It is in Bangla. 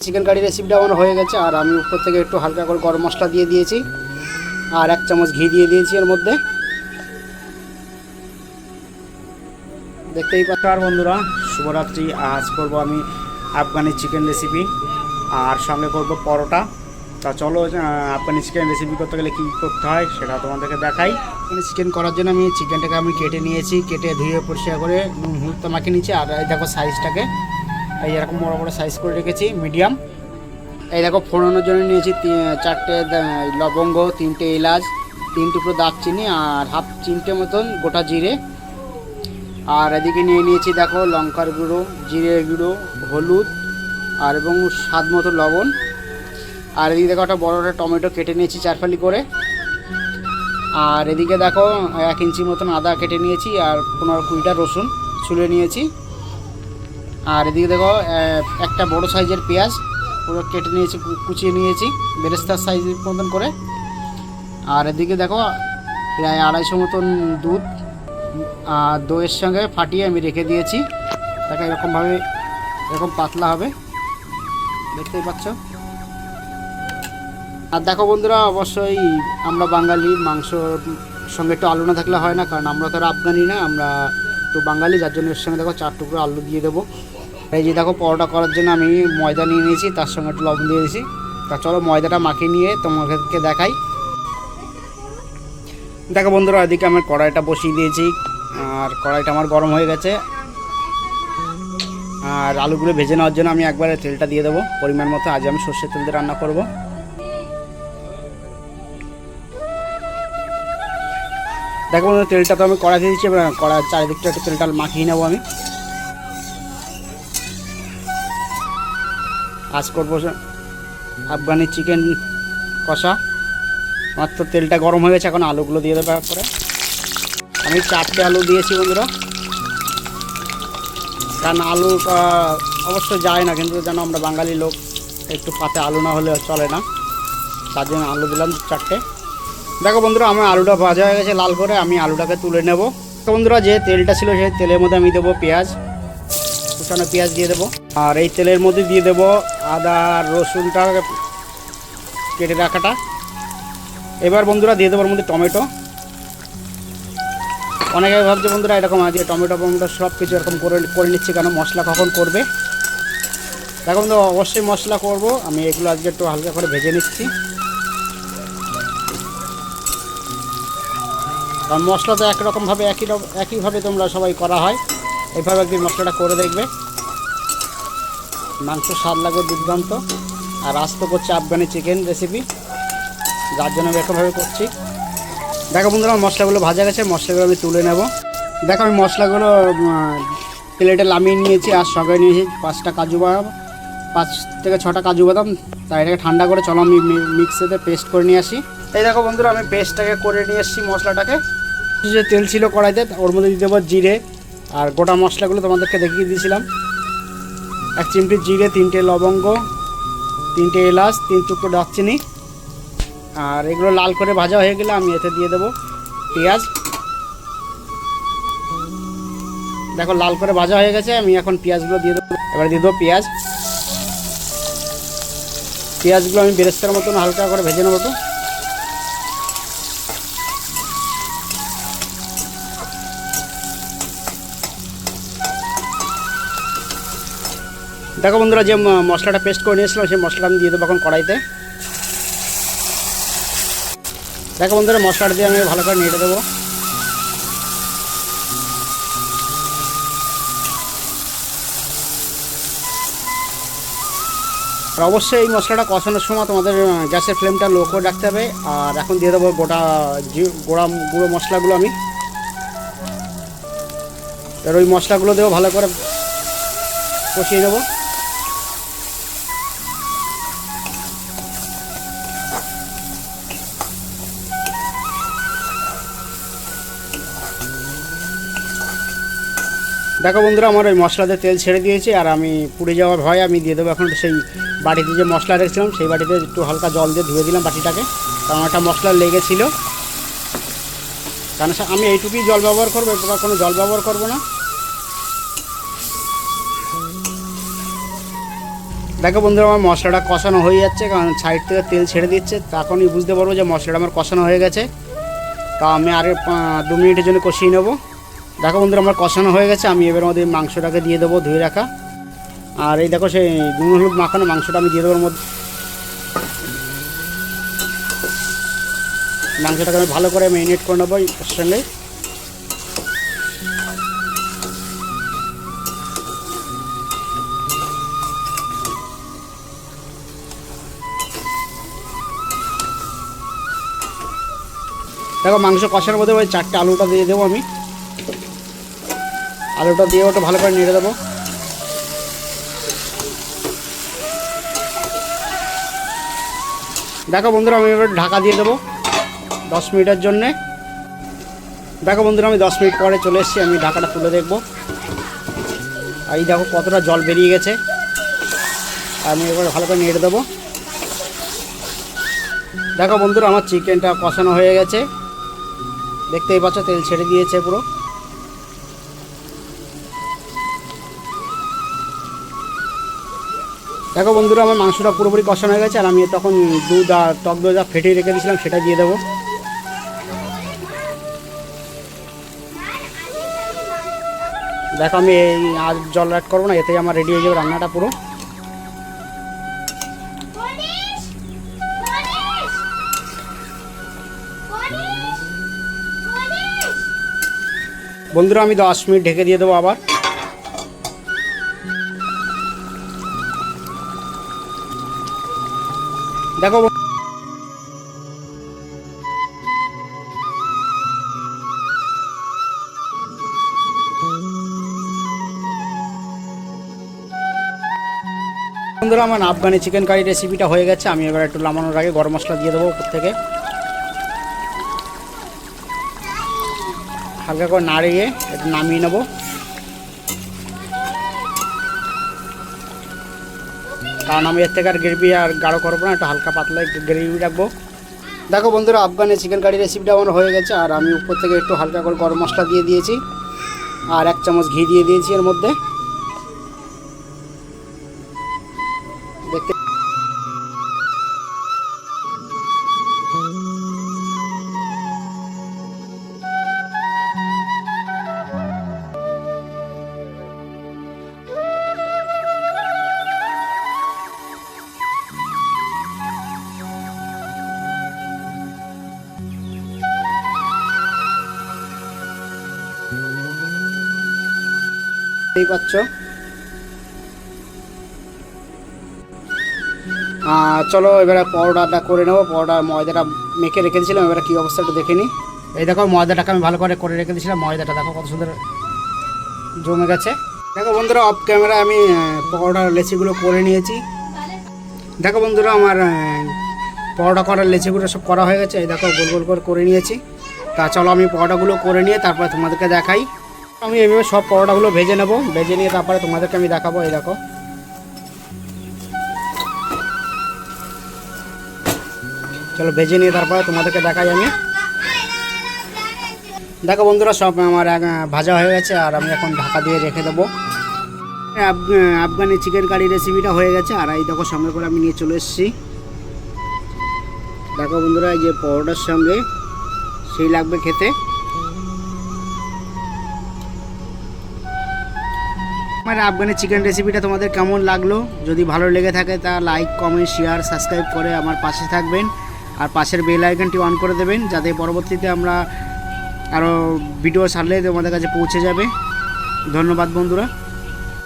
চিকেন কারি রেসিপিটা আমার হয়ে গেছে আর আমি উপর থেকে একটু হালকা করে গরম মশলা দিয়ে দিয়েছি আর এক চামচ ঘি দিয়ে দিয়েছি এর মধ্যে। দেখতেই পাচ্ছ আর বন্ধুরা শুভরাত্রি। আজ করব আমি আফগানি চিকেন রেসিপি আর সঙ্গে করব পরোটা। তা চলো আফগানি চিকেন রেসিপি করতে গেলে কী করতে হয় সেটা তোমাদেরকে দেখাই। চিকেন করার জন্য আমি চিকেনটাকে আমি কেটে নিয়েছি কেটে ধুয়ে পরিষ্কার করে নুন হলুদটা মাখিয়ে নিয়েছি আর দেখো সাইজটাকে এই এরকম বড় বড় সাইজ করে রেখেছি মিডিয়াম এই দেখো, ফোড়ানোর জন্য নিয়েছি চারটে লবঙ্গ, তিনটে এলাচ, তিন টুকরো দারচিনি আর হাফ চিনটে মতন গোটা জিরে। আর এদিকে নিয়ে নিয়েছি দেখো, লঙ্কার গুঁড়ো জিরে গুঁড়ো, হলুদ, আর এবং স্বাদ মতো লবণ। আর এদিকে দেখো, একটা বড় একটা টমেটো কেটে নিয়েছি চারফালি করে। আর এদিকে দেখো, এক ইঞ্চি মতন আদা কেটে নিয়েছি আর পনেরো কুড়িটা রসুন ছুলে নিয়েছি। আর এদিকে দেখো একটা বড় সাইজের পেঁয়াজ পুরো কেটে নিয়েছি কুচিয়ে নিয়েছি বেরেস্তার সাইজের মতন করে। আর এদিকে দেখো, প্রায় আড়াইশো মতন দুধ, আর দইয়ের সঙ্গে ফাটিয়ে আমি রেখে দিয়েছি। তাকে এরকমভাবে, এরকম পাতলা হবে। দেখতেই পাচ্ছ? আর দেখো বন্ধুরা, অবশ্যই আমরা বাঙালি, মাংসর সঙ্গে একটু আলু না থাকলে হয় না, কারণ আমরা তো আফগানি না, আমরা একটু বাঙালি, যার জন্য এর সঙ্গে দেখো চার টুকরো আলু দিয়ে দেবো। এই যে দেখো, পরোটা করার জন্য আমি ময়দা নিয়ে নিয়েছি, তার সঙ্গে একটু লবণ দিয়ে দিয়েছি। তা চলো ময়দাটা মাখিয়ে নিয়ে তোমাদেরকে দেখাই। দেখো বন্ধুরা, এদিকে আমি কড়াইটা বসিয়ে দিয়েছি, আর কড়াইটা আমার গরম হয়ে গেছে। আর আলুগুলো ভেজে নেওয়ার জন্য আমি একবারে তেলটা দিয়ে দেবো। পরিমাণ মতো আজ আমি সর্ষের তেল দিয়ে রান্না করব। দেখো বন্ধুরা, তেলটা তো আমি কড়াই দিয়ে দিচ্ছি, এবার কড়ার চারিদিকটা একটু তেলটা মাখিয়ে নেব আমি। আজ করব আফগানি চিকেন কষা। তো তেলটা গরম হয়ে গেছে, এখন আলুগুলো দিয়ে দেবো করে আমি চারটে আলু দিয়েছি বন্ধুরা। কারণ আলু অবশ্য যায় না, কিন্তু যেন আমরা বাঙালি লোক, একটু পাতে আলু না হলে চলে না। তার জন্য আলু দিলাম চারটে। দেখো বন্ধুরা, আমার আলুটা ভাজা হয়ে গেছে লাল করে, আমি আলুটাকে তুলে নেব। তো বন্ধুরা, যে তেলটা ছিল সেই তেলের মধ্যে আমি দেবো পেঁয়াজ। কুচানো পেঁয়াজ দিয়ে দেবো। আর এই তেলের মধ্যে দিয়ে দেবো আদা, রসুনটা কেটে রাখাটা। এবার বন্ধুরা, দিয়ে দেবো মধ্যে টমেটো। অনেকে ভাবছে বন্ধুরা, এরকম আছে টমেটো টমেটো সব কিছু এরকম করে করে নিচ্ছি কেন? মশলা কখন করবে? দেখো বন্ধু অবশ্যই মশলা করব। আমি এগুলো আজকে একটু হালকা করে ভেজে নিচ্ছি। কারণ মশলা তো একরকমভাবে একই একইভাবে তোমরা সবাই করা হয়। এইভাবে একদিন মশলাটা করে দেখবে। মাংস স্বাদ লাগবে দুর্দান্ত। আর আজ তো করছে আফগানি চিকেন রেসিপি যার জন্য আমি এরকমভাবে করছি। দেখো বন্ধুরা, আমার মশলাগুলো ভাজা গেছে। মশলাগুলো আমি তুলে নেব। দেখো আমি মশলাগুলো প্লেটে নামিয়ে নিয়েছি। আর সঙ্গে নিয়েছি পাঁচটা কাজু বাদাম। পাঁচ থেকে ছটা কাজু বাদাম। তাই এটাকে ঠান্ডা করে চলো আমি মিক্সিতে পেস্ট করে নিয়ে আসি। এই দেখো বন্ধুরা, আমি পেস্টটাকে করে নিয়ে এসেছি মশলাটাকে। যে তেল ছিল কড়াইতে, ওর মধ্যে দিয়ে দেবো জিরে আর গোটা মশলাগুলো তোমাদেরকে দেখিয়ে দিয়েছিলাম। এক চিমটি জিরে, তিনটে লবঙ্গ, তিনটে এলাচ, তিন টুকরো দারচিনি। আর এগুলো লাল করে ভাজা হয়ে গেলে আমি এতে দিয়ে দেবো পেঁয়াজ। দেখো লাল করে ভাজা হয়ে গেছে, আমি এখন পেঁয়াজগুলো দিয়ে দেবো। এবার দিয়ে দেবো পেঁয়াজ। পেঁয়াজগুলো আমি বেরেস্তার মতন হালকা করে ভেজে নেব তো। দেখো বন্ধুরা যে মশলাটা পেস্ট করে নিয়েছিলাম, সেই মশলাটা আমি দিয়ে দেবো এখন কড়াইতে। দেখো বন্ধুরা, মশলাটা দিয়ে আমি ভালো করে নেড়ে দেবো। আর অবশ্যই এই মশলাটা কষানোর সময় তোমাদের গ্যাসের ফ্লেমটা লো করে রাখতে হবে। আর এখন দিয়ে দেবো গোটা গোড়া, গুঁড়ো মশলাগুলো আমি। এবার ওই মশলাগুলো দেবো ভালো করে কষিয়ে নেব। দেখো বন্ধুরা, আমার ওই মশলাতে তেল ছেড়ে দিয়েছে আর আমি পুড়ে যাওয়ার ভয় আমি দিয়ে দেবো এখন সেই বাটিতে যে মশলা রেখেছিলাম, সেই বাটিতে একটু হালকা জল দিয়ে ধুয়ে দিলাম বাটিটাকে। কারণ একটা মশলা লেগেছিল। কারণ আমি এইটুকুই জল ব্যবহার করব এরপর কোনো জল ব্যবহার করব না। দেখো বন্ধুরা, আমার মশলাটা কষানো হয়ে যাচ্ছে, কারণ সাইড থেকে তেল ছেড়ে দিচ্ছে। তখনই বুঝতে পারব যে মশলাটা আমার কষানো হয়ে গেছে। তা আমি আরে দু মিনিটের জন্য কষিয়ে নেব। দেখো বন্ধুরা, আমার কষানো হয়ে গেছে। আমি এবার মধ্যে মাংসটাকে দিয়ে দেবো, ধুয়ে রাখা। আর এই দেখো সেই নুন হলুদ মাখানো মাংসটা আমি দিয়ে দেবো মধ্যে। মাংসটাকে আমি ভালো করে ম্যারিনেট করে নেব সঙ্গে। দেখো মাংস কষার মধ্যে ওই চারটে আলুটা দিয়ে দেবো আমি। আলুটা দিয়ে ওটা ভালো করে নেড়ে দেবো। দেখো বন্ধুরা, আমি এবার ঢাকা দিয়ে দেবো দশ মিনিটের জন্যে। দেখো বন্ধুরা, আমি দশ মিনিট পরে চলে এসেছি, আমি ঢাকাটা তুলে দেখব। এই দেখো কতটা জল বেরিয়ে গেছে। আমি এবার ভালো করে নেড়ে দেবো। দেখো বন্ধুরা, আমার চিকেনটা কষানো হয়ে গেছে। দেখতেই পাচ্ছ, তেল ছেড়ে দিয়েছে পুরো। দেখো বন্ধুরা, আমার মাংসটা পুরোপুরি কষানো হয়ে গেছে, আর আমি তখন দুধ আর টক দই যা ফেটিয়ে রেখে দিয়েছিলাম সেটা দিয়ে দেবো। দেখো, আমি এই আর জল অ্যাড করব না, এতেই আমার রেডি হয়ে যাবে রান্নাটা পুরো। বন্ধুরা, আমি দশ মিনিট ঢেকে দিয়ে দেবো আবার। দেখো বন্ধুরা, আমার আফগানি চিকেন কারি রেসিপিটা হয়ে গেছে। আমি এবার একটু নামানোর আগে গরম মশলা দিয়ে দেবো উপর থেকে। হালকা করে নাড়িয়ে একটু নামিয়ে নেব। কারণ আমি এর থেকে আর গ্রেভি আর গাঢ় করব না, একটু হালকা পাতলা একটু গ্রেভি রাখব। দেখো বন্ধুরা, আফগানে চিকেন কারি রেসিপিটা আমার হয়ে গেছে, আর আমি উপর থেকে একটু হালকা করে গরম মশলা দিয়ে দিয়েছি, আর এক চামচ ঘি দিয়ে দিয়েছি এর মধ্যে। দেখতেই পাচ্ছ। চলো এবারে পরোটাটা করে নেব। পরোটা ময়দাটা মেখে রেখে দিয়েছিলাম এবারে কী অবস্থা একটু দেখে নিই এই দেখো ময়দাটাকে আমি ভালো করে করে রেখে দিয়েছিলাম ময়দাটা দেখো কত সুন্দর জমে গেছে। দেখো বন্ধুরা অফ ক্যামেরা আমি পরোটার লেচিগুলো করে নিয়েছি। দেখো বন্ধুরা, আমার পরোটা করার লেচিগুলো সব করা হয়ে গেছে। এই দেখো গোল গোল করে করে নিয়েছি। তা চলো আমি পরোটাগুলো করে নিয়ে তারপরে তোমাদেরকে দেখাই। আমি এইভাবে সব পরোটাগুলো ভেজে নেব। ভেজে নিয়ে তারপরে তোমাদেরকে আমি দেখাবো, এই দেখো। চলো ভেজে নিয়ে তারপরে তোমাদেরকে দেখাই আমি। দেখো বন্ধুরা, সব আমার ভাজা হয়ে গেছে, আর আমি এখন ঢাকা দিয়ে রেখে দেবো। আফগানি চিকেন কারি রেসিপিটা হয়ে গেছে, আর এই দেখো সঙ্গে করে আমি নিয়ে চলে এসেছি। দেখো বন্ধুরা, এই যে পরোটার সঙ্গে সেই লাগবে খেতে। আমার আফগানি চিকেন রেসিপিটা তোমাদের কেমন লাগল? যদি ভালো লেগে থাকে, তা লাইক কমেন্ট শেয়ার সাবস্ক্রাইব করে আমার পাশে থাকবেন। আর পাশের বেল আইকনটি অন করে দেবেন, যাতে পরবর্তীতে আমরা আরও ভিডিও ছাড়লে তোমাদের কাছে পৌঁছে যাবে। ধন্যবাদ বন্ধুরা।